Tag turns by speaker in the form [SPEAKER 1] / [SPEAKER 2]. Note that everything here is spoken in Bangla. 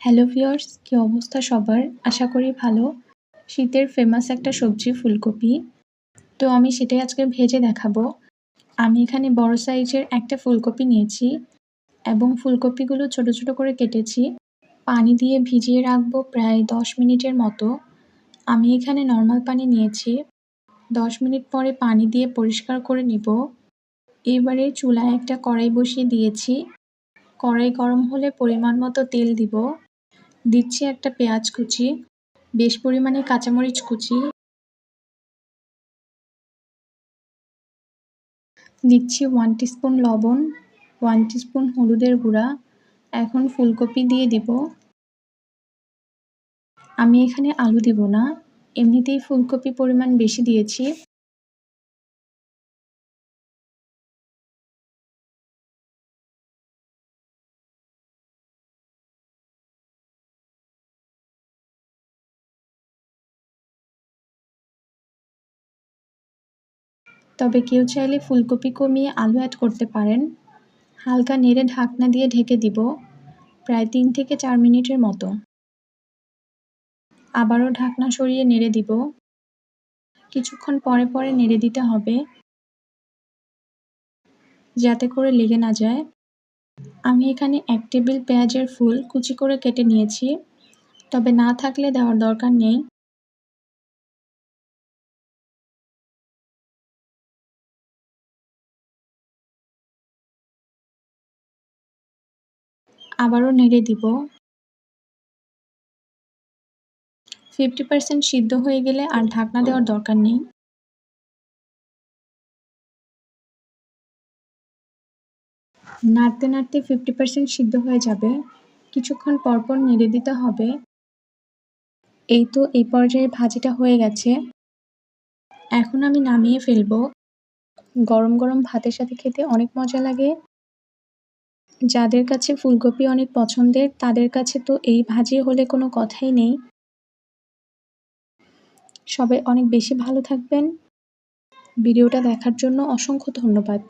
[SPEAKER 1] হ্যালো ভিউয়ার্স কী অবস্থা সবার? আশা করি ভালো। শীতের ফেমাস একটা সবজি ফুলকপি। তো আমি সেটাই আজকে ভেজে দেখাবো। আমি এখানে বড় সাইজের একটা ফুলকপি নিয়েছি এবং ফুলকপিগুলো ছোট ছোট করে কেটেছি। পানি দিয়ে ভিজিয়ে রাখব প্রায় দশ মিনিটের মতো। আমি এখানে নর্মাল পানি নিয়েছি। দশ মিনিট পরে পানি দিয়ে পরিষ্কার করে নিব। এবারে চুলায় একটা কড়াই বসিয়ে দিয়েছি। কড়াই গরম হলে পরিমাণ মতো তেল দিব। দিচ্ছি একটা পেঁয়াজ কুচি, বেশ পরিমাণে কাঁচামরিচ কুচি। দিচ্ছি ওয়ান টিস্পুন লবণ ওয়ান টিস্পুন হলুদের গুঁড়া। এখন ফুলকপি দিয়ে দিব। আমি এখানে আলু দিব না। এমনিতেই ফুলকপি পরিমাণ বেশি দিয়েছি। তবে কেউ চাইলে ফুলকপি কমিয়ে আলু অ্যাড করতে পারেন। হালকা নেড়ে ঢাকনা দিয়ে ঢেকে দিব, প্রায় তিন থেকে চার মিনিটের মতো। আবারও ঢাকনা সরিয়ে নেড়ে দিব। কিছুক্ষণ পরে পরে নেড়ে দিতে হবে। যাতে করে লেগে না যায়। আমি এখানে এক টেবিল পেঁয়াজের ফুল কুচি করে কেটে নিয়েছি। তবে না থাকলে দেওয়ার দরকার নেই। আবারও নেড়ে দিব। ফিফটি পার্সেন্ট সিদ্ধ হয়ে গেলে আর ঢাকনা দেওয়ার দরকার নেই। নাড়তে নাড়তে ফিফটি পার্সেন্ট সিদ্ধ হয়ে যাবে। কিছুক্ষণ পরপর নেড়ে দিতে হবে। এই তো এই পর্যায়ে ভাজিটা হয়ে গেছে। এখন আমি নামিয়ে ফেলব। গরম গরম ভাতের সাথে খেতে অনেক মজা লাগে। যাদের কাছে ফুলকপি অনেক পছন্দের, তাদের কাছে তো এই ভাজি হলে কোনো কথাই নেই। সবাই অনেক বেশি ভালো থাকবেন। ভিডিওটা দেখার জন্য অসংখ্য ধন্যবাদ।